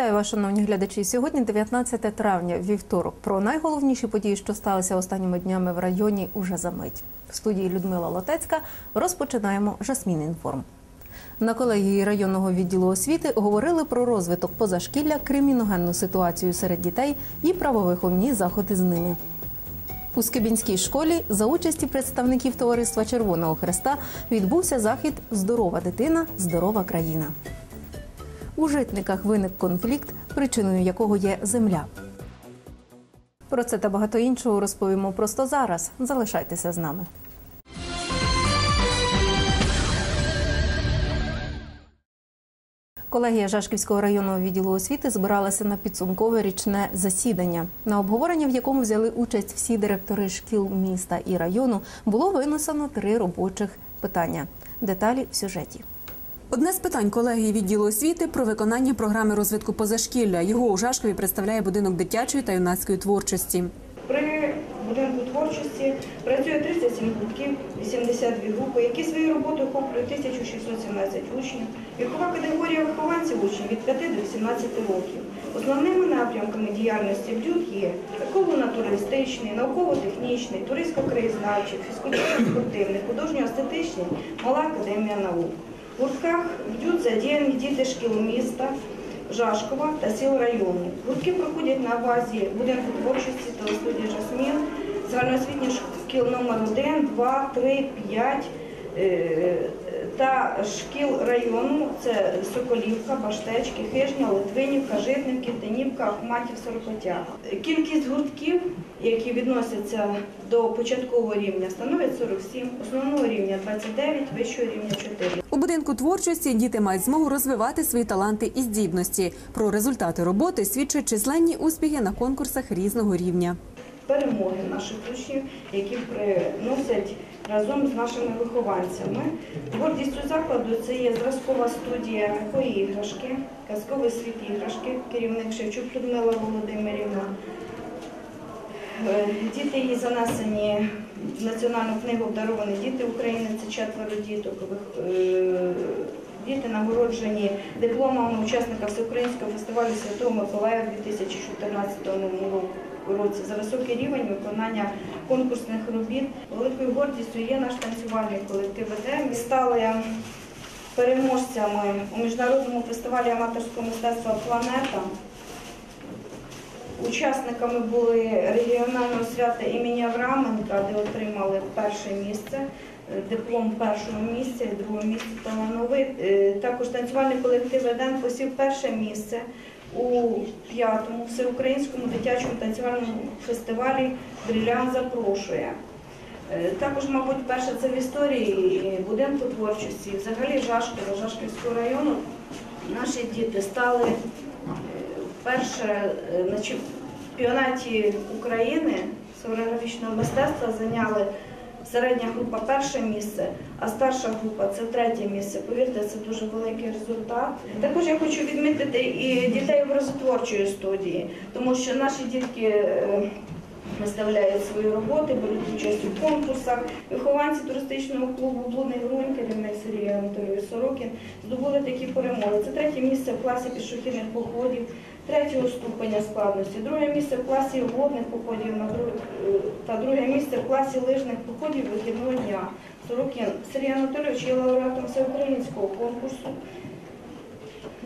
Вітаю вас, шановні глядачі. Сьогодні 19 травня, вівторок. Про найголовніші події, що сталися останніми днями в районі, уже за мить. В студії Людмила Лотецька розпочинаємо Жасмін інформ. На колегії районного відділу освіти говорили про розвиток позашкілля, криміногенну ситуацію серед дітей і правовиховні заходи з ними. У Скибінській школі за участі представників товариства Червоного Хреста відбувся захід Здорова дитина, здорова країна. У житниках виник конфлікт, причиною якого є земля. Про це та багато іншого розповімо просто зараз. Залишайтеся з нами. Колегія Жашківського районного відділу освіти збиралася на підсумкове річне засідання, на обговорення, в якому взяли участь всі директори шкіл міста і району, було винесено три робочих питання. Деталі в сюжеті. Одне з питань колегії відділу освіти про виконання програми розвитку позашкілля. Його у Жашкові представляє будинок дитячої та юнацької творчості. При будинку творчості працює 37 гуртків, 82 групи, які свою роботу охоплюють 1617 учнів. Вікова категорія вихованців учнів від 5 до 18 років. Основними напрямками діяльності блюд є еколого-натуристичний, науково-технічний, туристсько-краєзнавчий, фізкультурно-спортивний, художньо-естетичний, мала академія наук. Гуртках б'ють задіяні діти шкіл міста, Жашкова та сіл району. Гуртки проходять на базі будинку творчості телестудії Жасмін, загальноосвітніх шкіл номер 1, 2, 3, 5 е, та шкіл району це Соколівка, Баштечки, Хижня, Литвинівка, Житнівки, Тинівка, Ахматів, Сорокотяг. Кількість гуртків, які відносяться до початкового рівня, становить 47, основного рівня 29, вищого рівня 4. У будинку творчості діти мають змогу розвивати свої таланти і здібності. Про результати роботи свідчать численні успіхи на конкурсах різного рівня. перемоги наших учнів, які приносять разом з нашими вихованцями. Гордістю закладу це є зразкова студія м'якої іграшки, казковий світ іграшки, керівник Шевчук Людмила Володимирівна. Е, Діти її занесені в Національну книгу обдаровані діти України, це четверо діток. Е, Діти нагороджені дипломами учасника Всеукраїнського фестивалю Святого Миколая в 2014 році за високий рівень виконання конкурсних робіт. Великою гордістю є наш танцювальний колектив «ЕДЕМ». Ми стали переможцями у міжнародному фестивалі аматорського мистецтва Планета. Учасниками були регіонального свята імені Авраменка, де отримали перше місце, е, диплом першого місця і другого місця талановит. Е, Також танцювальний колектив «Еден» посів перше місце у п'ятому всеукраїнському дитячому танцювальному фестивалі Брілян запрошує. Е, Також, мабуть, перше це в історії будинку творчості, взагалі Жашкова, Жашківського району. Наші діти стали е, вперше е, на чемпіонаті України з хореографічного мистецтва зайняли середня група перше місце, а старша група це третє місце. Повірте, це дуже великий результат. Також я хочу відмітити і дітей образотворчої студії, тому що наші дітки. е, Виставляють свої роботи, беруть участь у конкурсах. Вихованці туристичного клубу Блудний Грунь, керівник Сергій Анатолійович Сорокін, здобули такі перемоги. Це третє місце в класі пішохідних походів, третього ступеня складності, друге місце в класі водних походів на та друге місце в класі лижних походів вихідного дня. Сорокін Сергій Анатолійович є лауреатом всеукраїнського конкурсу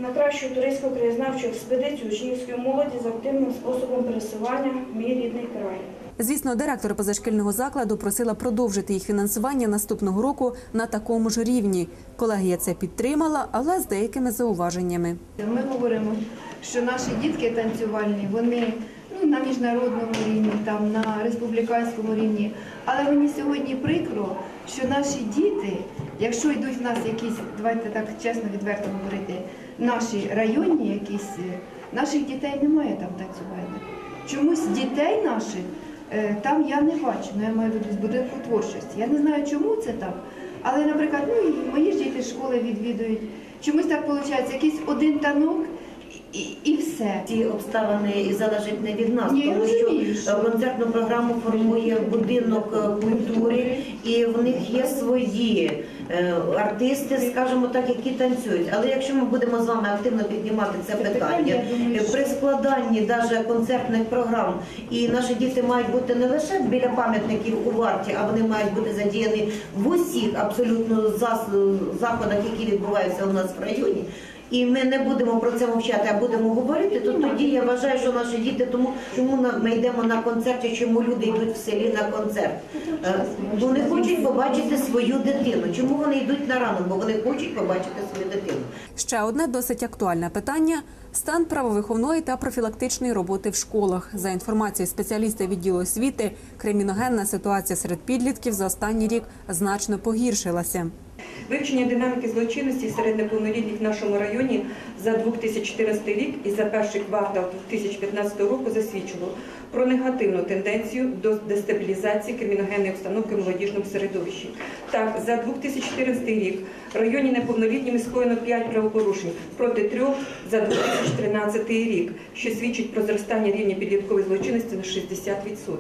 на кращу туристську краєзнавчу експедицію учнівської молоді з активним способом пересування в мій рідний край. Звісно, директор позашкільного закладу просила продовжити їх фінансування наступного року на такому ж рівні. Колегія це підтримала, але з деякими зауваженнями. Ми говоримо, що наші дітки танцювальні, вони ну, на міжнародному рівні, там, на республіканському рівні. Але мені сьогодні прикро, що наші діти, якщо йдуть в нас якісь, давайте так чесно, відверто говорити, наші районні якісь, е, наших дітей немає там танцювальних. Чомусь дітей наших е, там я не бачу, ну я маю з будинку творчості. Я не знаю, чому це так. Але, наприклад, ну і мої ж діти школи відвідують. Чомусь так виходить, якийсь один танок, і, і все. Ці обставини залежать не від нас, Ні, тому що концертну програму формує будинок е, культури, і в них є свої е, артисти, скажімо так, які танцюють. Але якщо ми будемо з вами активно піднімати це питання е, при складанні навіть концертних програм, і наші діти мають бути не лише біля пам'ятників у варті, а вони мають бути задіяні в усіх абсолютно заходах, які відбуваються у нас в районі. І ми не будемо про це мовчати, а будемо говорити, то тоді я вважаю, що наші діти, тому чому ми йдемо на концерт, і чому люди йдуть в селі на концерт. Е, Вони хочуть побачити свою дитину. Чому вони йдуть на ранок? Бо вони хочуть побачити свою дитину. Ще одне досить актуальне питання стан правовиховної та профілактичної роботи в школах. За інформацією спеціаліста відділу освіти, криміногенна ситуація серед підлітків за останній рік значно погіршилася. Вивчення динаміки злочинності серед неповнолітніх в нашому районі за 2014 рік і за перший квартал 2015 року засвідчило про негативну тенденцію до дестабілізації криміногенної обстановки в молодіжному середовищі. Так, за 2014 рік в районі неповнолітніми скоєно 5 правопорушень проти трьох за 2013 рік, що свідчить про зростання рівня підліткової злочинності на 60%.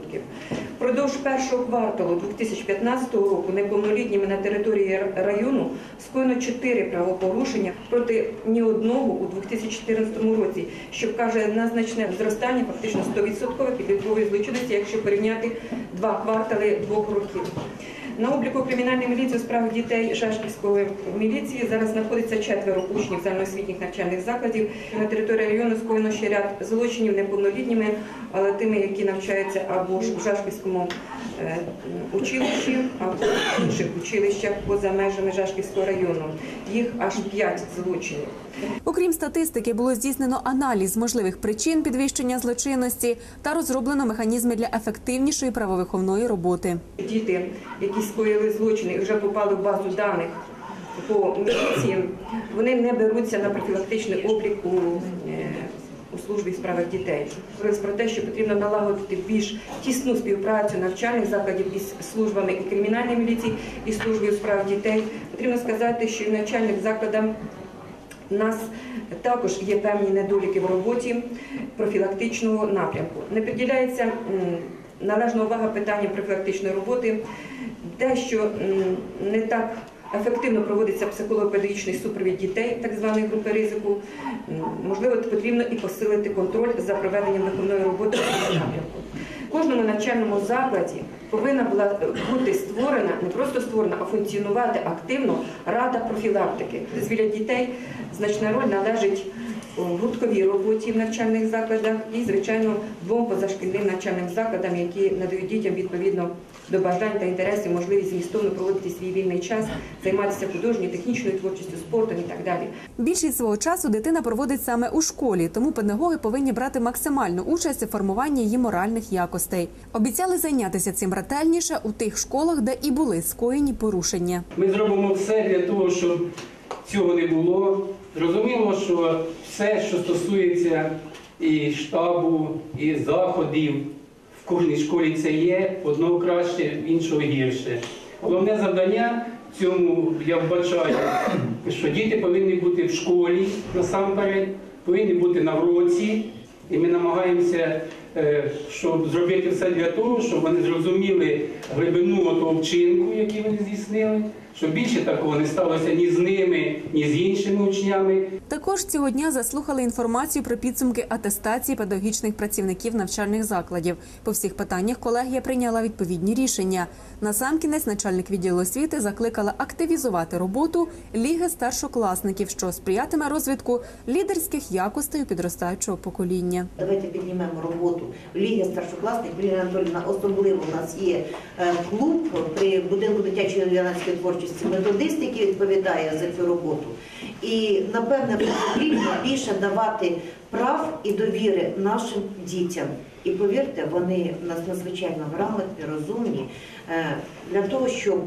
Впродовж першого кварталу 2015 року неповнолітніми на території району скоєно 4 правопорушення проти ні одного у 2014 році, що вкаже на значне зростання, фактично 100% підліткової злочинності, якщо порівняти два квартали двох років. На обліку кримінальної міліції у справах дітей Жашківської міліції зараз знаходиться четверо учнів загальноосвітніх навчальних закладів. На території району скоєно ще ряд злочинів неповнолітніми, але тими, які навчаються або ж в Жашківському е, училищі, або інших училищах поза межами Жашківського району. Їх аж п'ять злочинів. Окрім статистики, було здійснено аналіз можливих причин підвищення злочинності та розроблено механізми для ефективнішої правовиховної роботи. Діти, які скоїли злочини і вже попали в базу даних по міліції, вони не беруться на профілактичний облік у, е, у службі в справах дітей. Говорилось про те, що потрібно налагодити більш тісну співпрацю навчальних закладів із службами і кримінальної міліції, і службою у справах дітей. Потрібно сказати, що і в навчальних закладах у нас також є певні недоліки в роботі профілактичного напрямку. Не приділяється належна увага питанням профілактичної роботи, дещо не так ефективно проводиться психолого-педагогічний супровід дітей, так званої групи ризику. Можливо, потрібно і посилити контроль за проведенням виховної роботи в напрямку. В кожному навчальному закладі повинна була бути створена, не просто створена, а функціонувати активно рада профілактики. Звіля дітей значна роль належить у гуртковій роботі в навчальних закладах і, звичайно, двом позашкільним навчальним закладам, які надають дітям відповідно до бажань та інтересів можливість змістовно проводити свій вільний час, займатися художньою, технічною творчістю, спортом і так далі. Більшість свого часу дитина проводить саме у школі, тому педагоги повинні брати максимальну участь у формуванні її моральних якостей. Обіцяли зайнятися цим ретельніше у тих школах, де і були скоєні порушення. Ми зробимо все для того, щоб цього не було. Зрозуміло, що все, що стосується і штабу, і заходів, в кожній школі це є, одного краще, іншого гірше. Головне завдання в цьому я вбачаю, що діти повинні бути в школі насамперед, повинні бути на уроці, і ми намагаємося е, щоб зробити все для того, щоб вони зрозуміли глибину того вчинку, який вони здійснили, щоб більше такого не сталося ні з ними, ні з іншими учнями. Також цього дня заслухали інформацію про підсумки атестації педагогічних працівників навчальних закладів. По всіх питаннях колегія прийняла відповідні рішення. Насамкінець начальник відділу освіти закликала активізувати роботу ліги старшокласників, що сприятиме розвитку лідерських якостей у підростаючого покоління. Давайте піднімемо роботу Ліги старшокласників. Лілія Анатоліївна, особливо у нас є е, клуб при будинку дитячої юнацької творчості методист, який відповідає за цю роботу. І напевне потрібно більше давати прав і довіри нашим дітям. І повірте, вони нас надзвичайно грамотні, розумні е, для того, щоб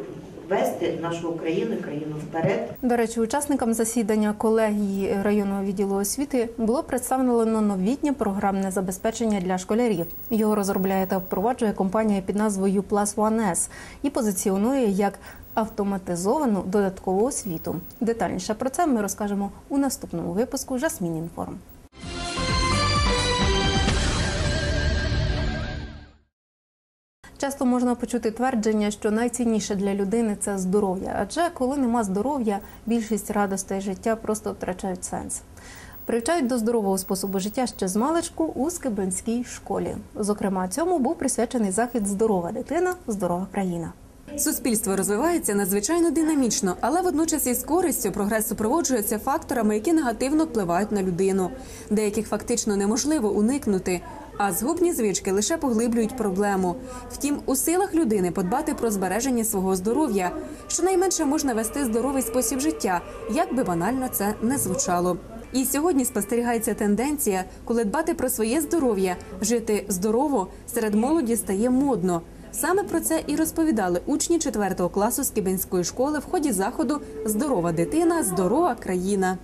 вести нашу Україну, країну вперед. До речі, учасникам засідання колегії районного відділу освіти було представлено новітнє програмне забезпечення для школярів. Його розробляє та впроваджує компанія під назвою Plus One S і позиціонує як автоматизовану додаткову освіту. Детальніше про це ми розкажемо у наступному випуску Жасмін Інформ. Часто можна почути твердження, що найцінніше для людини це здоров'я, адже коли нема здоров'я, більшість радостей життя просто втрачають сенс. Привчають до здорового способу життя ще з маличку у Скибенській школі. Зокрема, цьому був присвячений захід Здорова дитина, здорова країна. Суспільство розвивається надзвичайно динамічно, але водночас із користю прогрес супроводжується факторами, які негативно впливають на людину. Деяких фактично неможливо уникнути. А згубні звички лише поглиблюють проблему. Втім, у силах людини подбати про збереження свого здоров'я. Щонайменше можна вести здоровий спосіб життя, як би банально це не звучало. І сьогодні спостерігається тенденція, коли дбати про своє здоров'я, жити здорово серед молоді стає модно. Саме про це і розповідали учні 4 класу Скибинської школи в ході заходу Здорова дитина, здорова країна.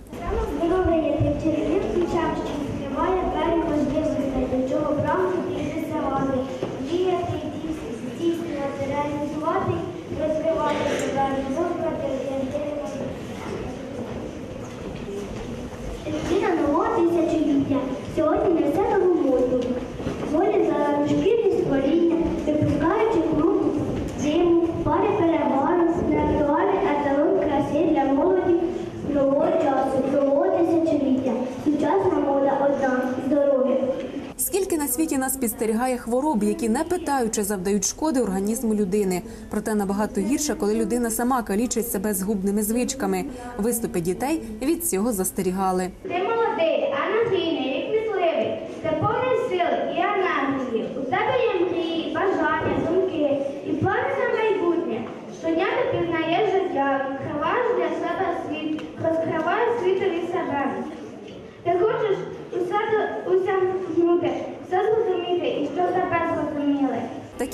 Здоров'я є тим чарівним ключем, що відкриває двері можливостей, до чого прагнути і досягати, діяти, здійснювати, реалізувати, розвивати себе, розвивати орієнтири. Людина нового тисячоліття. Сьогодні не все новомодно. Волі за дошкільні створіння, випускаючи клуб зиму, пари перевару, неактуальний еталон краси для молоді нового часу, нового тисячоліття. Сучасна мода одна здоров'я. Скільки на світі нас підстерігає хвороб, які не питаючи завдають шкоди організму людини. Проте набагато гірше, коли людина сама калічить себе згубними звичками. Виступи дітей від цього застерігали. Ти молодий, енергійний і кмітливий. Ти повний сил і енергії. У тебе є мрії, бажання, думки і плани на майбутнє. Щодня ти пізнаєш життя, відкриваєш для себе світ, розкриваєш світові себе. Ти хочеш усе, до- усе знути, все зрозуміти і що тебе зрозуміли.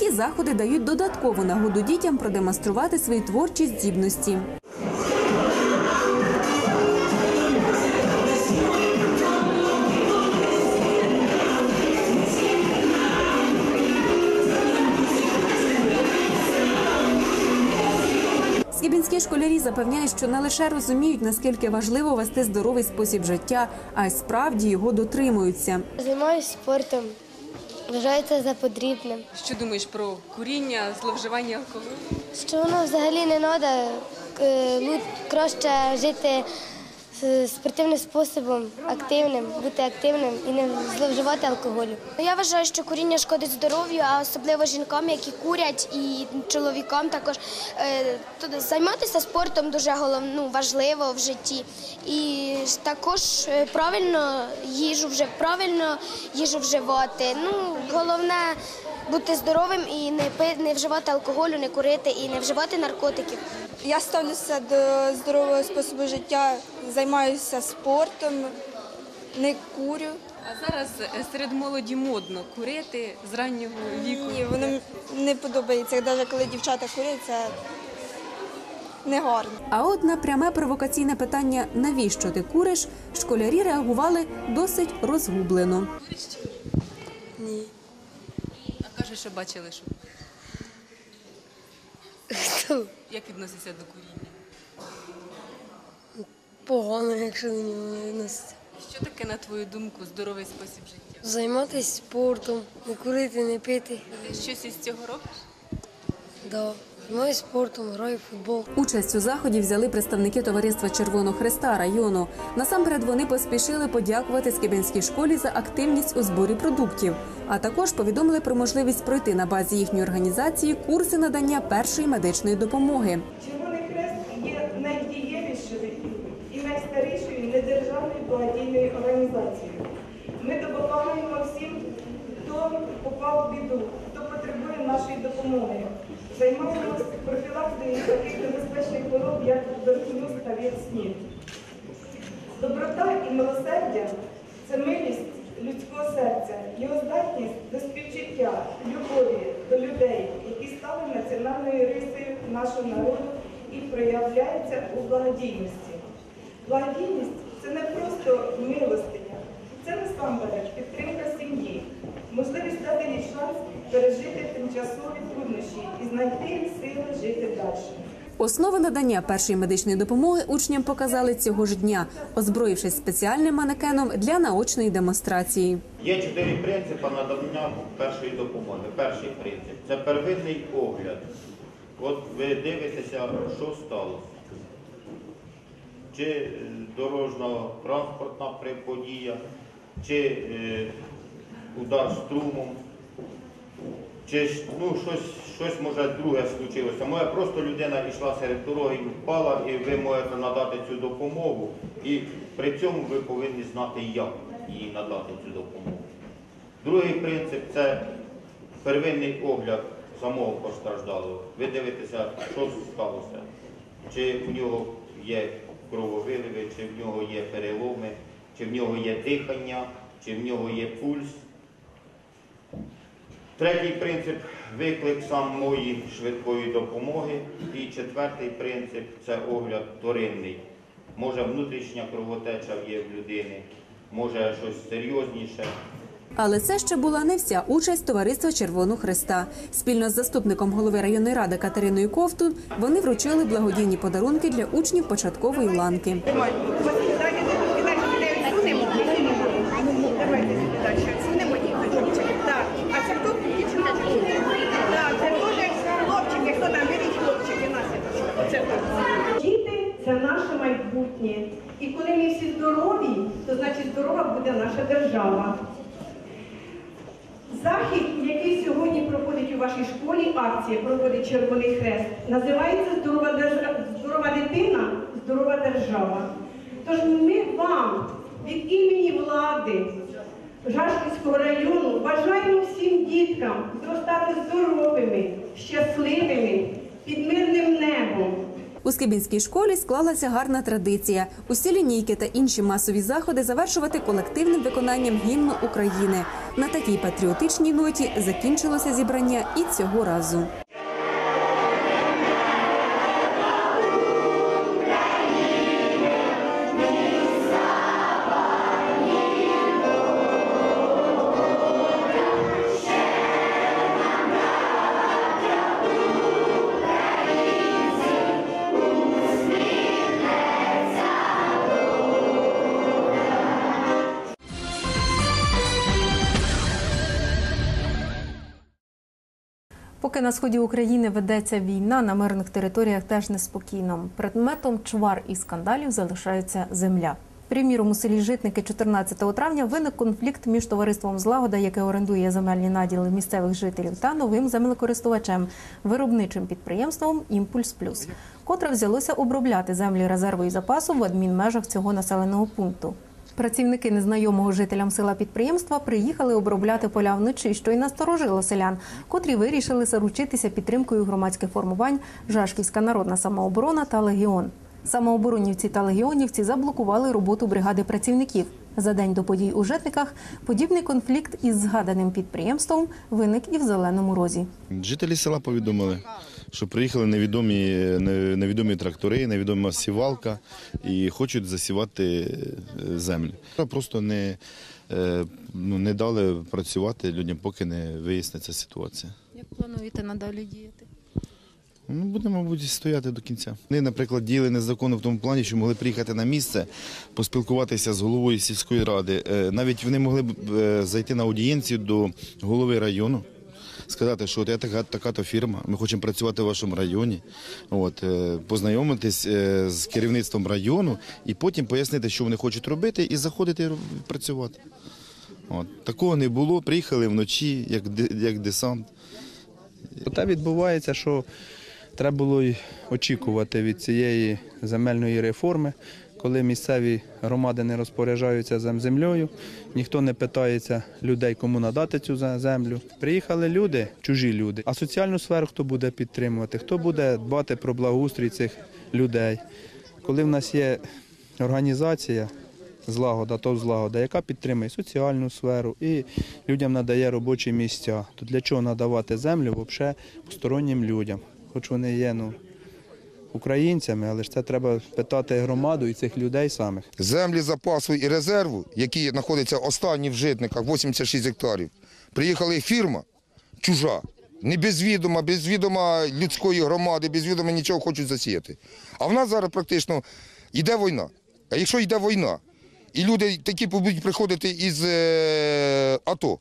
Такі заходи дають додаткову нагоду дітям продемонструвати свої творчі здібності. Скібінські школярі запевняють, що не лише розуміють, наскільки важливо вести здоровий спосіб життя, а й справді його дотримуються. Займаюся спортом, вважаю це за потрібним. Що думаєш про куріння, зловживання алкоголю? Що воно взагалі не треба, краще жити спортивним способом, активним, бути активним і не зловживати алкоголю. Я вважаю, що куріння шкодить здоров'ю, а особливо жінкам, які курять, і чоловікам також Е, займатися спортом дуже головно ну, важливо в житті. І також е, правильно їжу вже правильно їжу вживати. Ну головне бути здоровим і не пи- не вживати алкоголю, не курити і не вживати наркотиків. Я ставлюся до здорового способу життя, займаюся спортом, не курю. А зараз е, серед молоді модно курити з раннього віку. Ні, воно не подобається. Навіть коли дівчата курять, це не гарно. А от на пряме провокаційне питання навіщо ти куриш, школярі реагували досить розгублено. Ні. А каже, що бачили, що як відноситься до куріння? Погано, якщо до нього не відноситься. Що таке, на твою думку, здоровий спосіб життя? Займатися спортом, не курити, не пити. Ти щось із цього робиш? Да. Займаюся спортом, граю в футбол. Участь у заході взяли представники товариства Червоного Христа району. Насамперед вони поспішили подякувати Скибинській школі за активність у зборі продуктів, а також повідомили про можливість пройти на базі їхньої організації курси надання першої медичної допомоги. Червоний Хрест є найдієвішою і найстарішою недержавною благодійною організацією. Ми допомагаємо всім, хто попав в біду, хто потребує нашої допомоги. Займаємося профілактикою таких небезпечних хвороб, як туберкульоз та ВІЛ-СНІД. Доброта і милосердя це милість людського серця, його здатність до співчуття, любові до людей, які стали національною рисою нашого народу і проявляються у благодійності. Благодійність це не просто милостиня, це насамперед підтримка сім'ї, можливість дати їй шанс пережити тимчасові труднощі і знайти сили жити далі. Основи надання першої медичної допомоги учням показали цього ж дня, озброївшись спеціальним манекеном для наочної демонстрації. Є чотири принципи надання першої допомоги. Перший принцип це первинний огляд. От ви дивитеся, що сталося. Чи е, дорожньо-транспортна подія, чи е, удар струмом, чи ну, щось, щось може друге случилося. Може просто людина йшла серед дороги і впала, і ви можете надати цю допомогу. І при цьому ви повинні знати, як їй надати цю допомогу. Другий принцип це первинний огляд самого постраждалого. Ви дивитеся, що сталося, чи в нього є крововиливи, чи в нього є переломи, чи в нього є дихання, чи в нього є пульс. Третій принцип виклик самої швидкої допомоги. І четвертий принцип це огляд вторинний. Може внутрішня кровотеча є в людини, може щось серйозніше. Але це ще була не вся участь товариства Червоного Христа. Спільно з заступником голови районної ради Катериною Ковтун вони вручили благодійні подарунки для учнів початкової ланки. Так, а це хто? Так, це теж хлопчики. Хто там? Беріть хлопчики, Настя. Це так. Діти це наше майбутнє. І коли ми всі здорові, то значить здорова буде наша держава. Захід, який сьогодні проходить у вашій школі, акція проводить Червоний Хрест, називається Здорова, держа- здорова дитина, здорова держава. Тож ми вам від імені влади Жашківського району бажаємо всім діткам зростати здоровими, щасливими, під мирним небом. У Скибінській школі склалася гарна традиція. Усі лінійки та інші масові заходи завершувати колективним виконанням гімну України. На такій патріотичній ноті закінчилося зібрання і цього разу. Поки на сході України ведеться війна, на мирних територіях теж неспокійно. Предметом чвар і скандалів залишається земля. Приміром, у селі Житники 14 травня виник конфлікт між товариством Злагода, яке орендує земельні наділи місцевих жителів, та новим землекористувачем, виробничим підприємством Імпульс Плюс, котре взялося обробляти землі резерву і запасу в адмінмежах цього населеного пункту. Працівники незнайомого жителям села підприємства приїхали обробляти поля вночі, що й насторожило селян, котрі вирішили заручитися підтримкою громадських формувань Жашківська народна самооборона та Легіон. Самооборонівці та легіонівці заблокували роботу бригади працівників. За день до подій у Житниках подібний конфлікт із згаданим підприємством виник і в Зеленому Розі. Жителі села повідомили, що приїхали невідомі, не- невідомі трактори, невідома сівалка і хочуть засівати е, землю. Просто не, е, ну, не дали працювати людям, поки не виясниться ситуація. Як плануєте надалі діяти? Ну, будемо, мабуть, стояти до кінця. Вони, наприклад, діяли незаконно в тому плані, що могли приїхати на місце, поспілкуватися з головою сільської ради. Е, Навіть вони могли б зайти на аудієнцію до голови району, сказати, що от я така, така-то фірма, ми хочемо працювати в вашому районі, от, е, познайомитись е, з керівництвом району і потім пояснити, що вони хочуть робити, і заходити працювати. От. Такого не було, приїхали вночі, як, як десант. Те відбувається, що треба було й очікувати від цієї земельної реформи, коли місцеві громади не розпоряджаються землею, ніхто не питається людей, кому надати цю зе- землю. Приїхали люди, чужі люди. А соціальну сферу хто буде підтримувати, хто буде дбати про благоустрій цих людей. Коли в нас є організація, злагода, то злагода, яка підтримує соціальну сферу і людям надає робочі місця. То для чого надавати землю взагалі постороннім людям? Хоч вони є ну, українцями, але ж це треба питати громаду і цих людей самих. Землі запасу і резерву, які знаходяться останні в житниках, 86 гектарів. Приїхала фірма чужа Не без відома, без відома людської громади, без відома нічого хочуть засіяти. А в нас зараз практично йде війна. А якщо йде війна, і люди такі будуть приходити із е, АТО,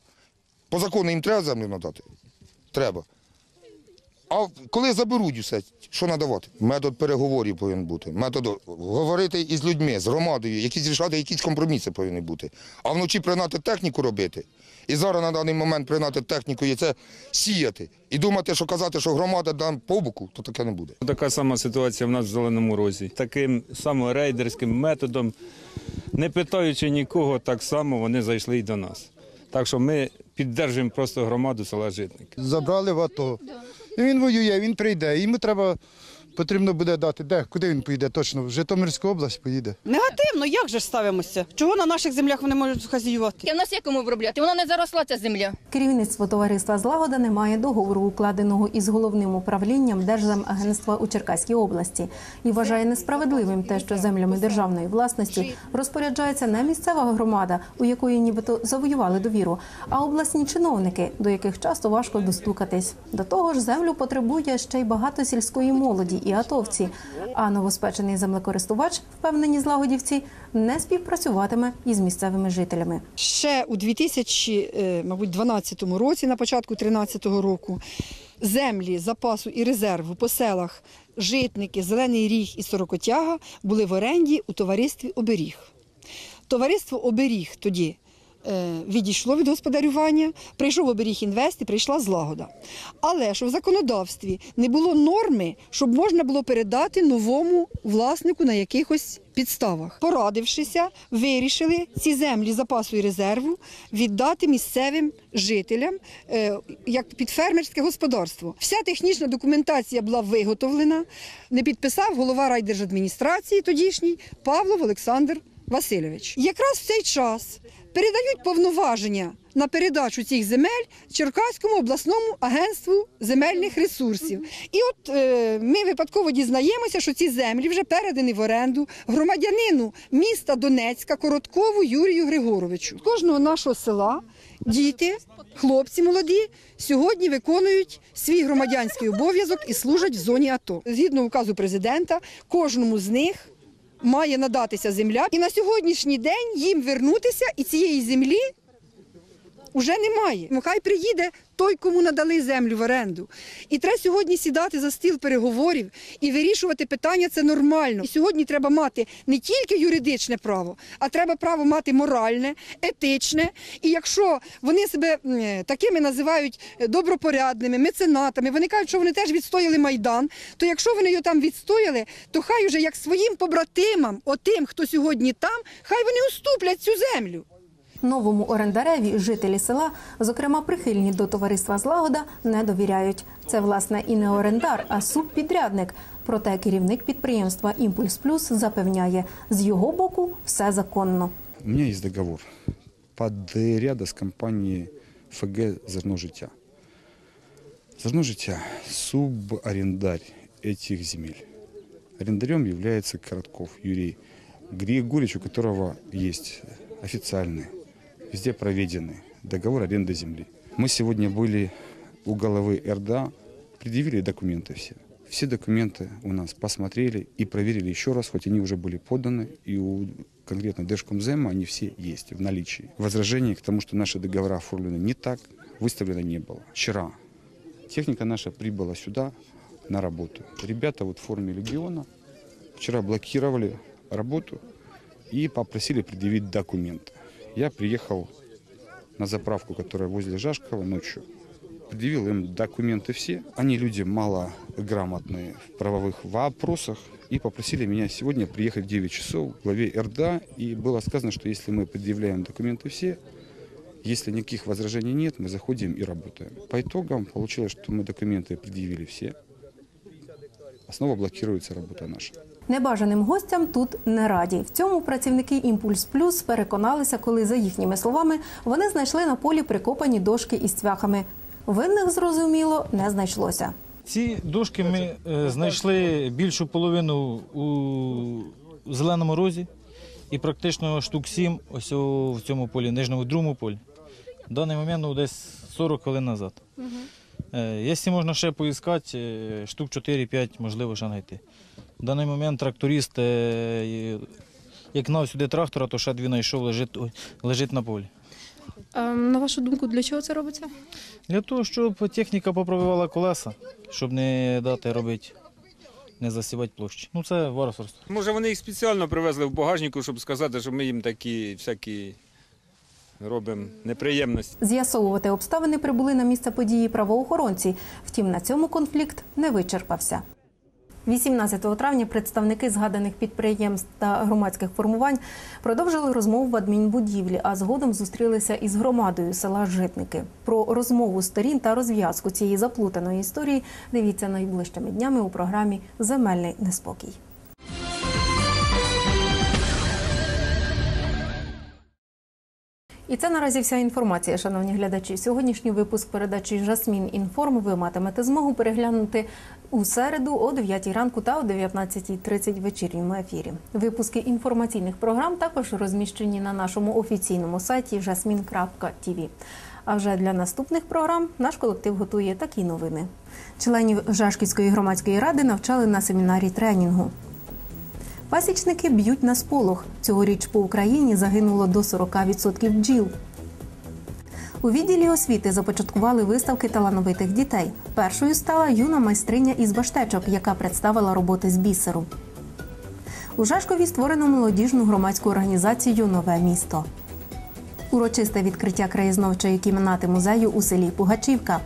по закону їм треба землю надати? Треба. А коли заберуть усе, що надавати? Метод переговорів повинен бути. Метод говорити із людьми, з громадою, якісь рішати, якісь компроміси повинні бути. А вночі пригнати техніку робити. І зараз на даний момент пригнати техніку і це сіяти. І думати, що казати, що громада дам по боку, то таке не буде. Така сама ситуація в нас в Зеленому Розі. Таким самим рейдерським методом, не питаючи нікого, так само вони зайшли і до нас. Так що ми піддержуємо просто громаду села Житник. Забрали в АТО. Він воює, він прийде. Йому треба, потрібно буде дати. Де, куди він поїде точно? В Житомирську область поїде. Негативно, як же ж ставимося? Чого на наших землях вони можуть хазіювати? В нас є кому обробляти, вона не заросла ця земля. Керівництво товариства Злагода не має договору, укладеного із головним управлінням Держземагентства у Черкаській області, і вважає несправедливим те, що землями державної власності розпоряджається не місцева громада, у якої нібито завоювали довіру, а обласні чиновники, до яких часто важко достукатись. До того ж, землю потребує ще й багато сільської молоді і атовці. А новоспечений землекористувач, впевнені злагодівці, не співпрацюватиме із місцевими жителями. Ще у 2012 році, на початку 2013 року, землі запасу і резерву по селах Житники, Зелений Ріг і Сорокотяга були в оренді у товаристві Оберіг. Товариство Оберіг тоді е, відійшло від господарювання, прийшов оберіг інвест і прийшла злагода. Але що в законодавстві не було норми, щоб можна було передати новому власнику на якихось підставах. Порадившися, вирішили ці землі запасу і резерву віддати місцевим жителям е, як під фермерське господарство. Вся технічна документація була виготовлена. Не підписав голова райдержадміністрації тодішній Павлов Олександр Васильович. Якраз в цей час передають повноваження на передачу цих земель Черкаському обласному агентству земельних ресурсів. І от е, ми випадково дізнаємося, що ці землі вже передані в оренду громадянину міста Донецька Короткову Юрію Григоровичу. Кожного нашого села діти, хлопці молоді сьогодні виконують свій громадянський обов'язок і служать в зоні АТО. Згідно указу президента, кожному з них має надатися земля, і на сьогоднішній день їм вернутися і цієї землі вже немає. Ну, Хай приїде той, кому надали землю в оренду. І треба сьогодні сідати за стіл переговорів і вирішувати питання це нормально. І сьогодні треба мати не тільки юридичне право, а треба право мати моральне, етичне. І якщо вони себе такими називають е, добропорядними, меценатами, вони кажуть, що вони теж відстояли майдан. То якщо вони його там відстояли, то хай уже як своїм побратимам, отим, хто сьогодні там, хай вони уступлять цю землю. Новому орендареві жителі села, зокрема прихильні до товариства Злагода, не довіряють. Це власне і не орендар, а субпідрядник. Проте керівник підприємства Імпульс Плюс запевняє, з його боку все законно. У меня есть договор подряда с компанией ФГ «Зерно життя». «Зерно життя» – субарендарь этих земель. Арендарем является Коротков Юрий Григорьевич, у которого есть официальный, везде проведенный договор аренды земли. Мы сегодня были у головы РДА, предъявили документы все. Все документы у нас посмотрели и проверили еще раз, хоть они уже были поданы, и у конкретно Держкомзема они все есть в наличии. Возражений к тому, что наши договора оформлены не так, выставлено не было. Вчера техника наша прибыла сюда на работу. Ребята вот в форме легиона вчера блокировали работу и попросили предъявить документы. Я приехал на заправку, которая возле Жашкова ночью, предъявил им документы все. Они люди малограмотные в правовых вопросах и попросили меня сегодня приехать в 9 часов к главе РДА. И было сказано, что если мы предъявляем документы все, если никаких возражений нет, мы заходим и работаем. По итогам получилось, что мы документы предъявили все, а снова блокируется работа наша. Небажаним гостям тут не раді. В цьому працівники Імпульс Плюс переконалися, коли, за їхніми словами, вони знайшли на полі прикопані дошки із цвяхами. Винних, зрозуміло, не знайшлося. Ці дошки ми е, знайшли більшу половину у зеленому розі і практично штук сім ось в цьому полі, нижньому другому полі. В даний момент ну, десь 40 хвилин назад. Е, Якщо можна ще поіскати, е, штук 4-5 можливо ще знайти. В даний момент тракторист, е, як гнав сюди трактора, то ще дві знайшов, лежить, лежить на полі. На вашу думку, для чого це робиться? Для того, щоб техніка попробувала колеса, щоб не дати робити, не засівати площі. Ну це варварство. Може, вони їх спеціально привезли в багажнику, щоб сказати, що ми їм такі всякі робимо неприємності. З'ясовувати обставини прибули на місце події правоохоронці. Втім, на цьому конфлікт не вичерпався. 18 травня представники згаданих підприємств та громадських формувань продовжили розмову в адмінбудівлі, а згодом зустрілися із громадою села Житники. Про розмову сторін та розв'язку цієї заплутаної історії дивіться найближчими днями у програмі Земельний неспокій. І це наразі вся інформація, шановні глядачі. Сьогоднішній випуск передачі Жасмін Інформ ви матимете змогу переглянути у середу о 9 ранку та о 19.30 в вечірньому ефірі. Випуски інформаційних програм також розміщені на нашому офіційному сайті jasmin.tv. А вже для наступних програм наш колектив готує такі новини. Членів Жашківської громадської ради навчали на семінарі тренінгу. Пасічники б'ють на сполох. Цьогоріч по Україні загинуло до 40% бджіл. У відділі освіти започаткували виставки талановитих дітей. Першою стала юна майстриня із баштечок, яка представила роботи з бісеру. У Жашкові створено молодіжну громадську організацію Нове місто. Урочисте відкриття краєзнавчої кімнати музею у селі Пугачівка.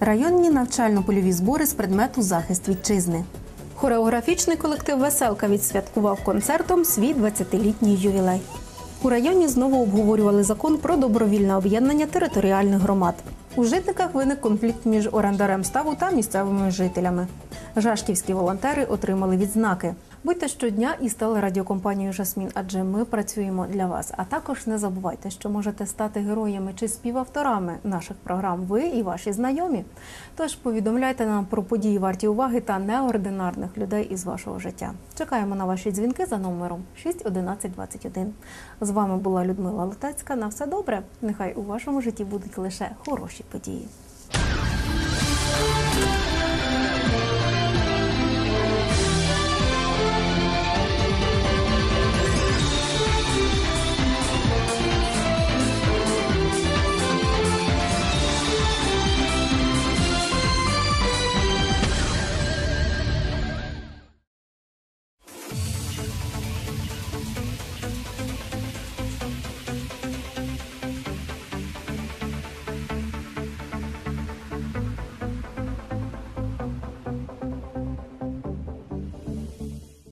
Районні навчально-польові збори з предмету захист вітчизни. Хореографічний колектив Веселка відсвяткував концертом свій 20-літній ювілей. У районі знову обговорювали закон про добровільне об'єднання територіальних громад. У житниках виник конфлікт між орендарем ставу та місцевими жителями. Жашківські волонтери отримали відзнаки. Будьте щодня із телерадіокомпанією Жасмін, адже ми працюємо для вас. А також не забувайте, що можете стати героями чи співавторами наших програм. Ви і ваші знайомі. Тож повідомляйте нам про події варті уваги та неординарних людей із вашого життя. Чекаємо на ваші дзвінки за номером 61121. З вами була Людмила Летецька. На все добре. Нехай у вашому житті будуть лише хороші події.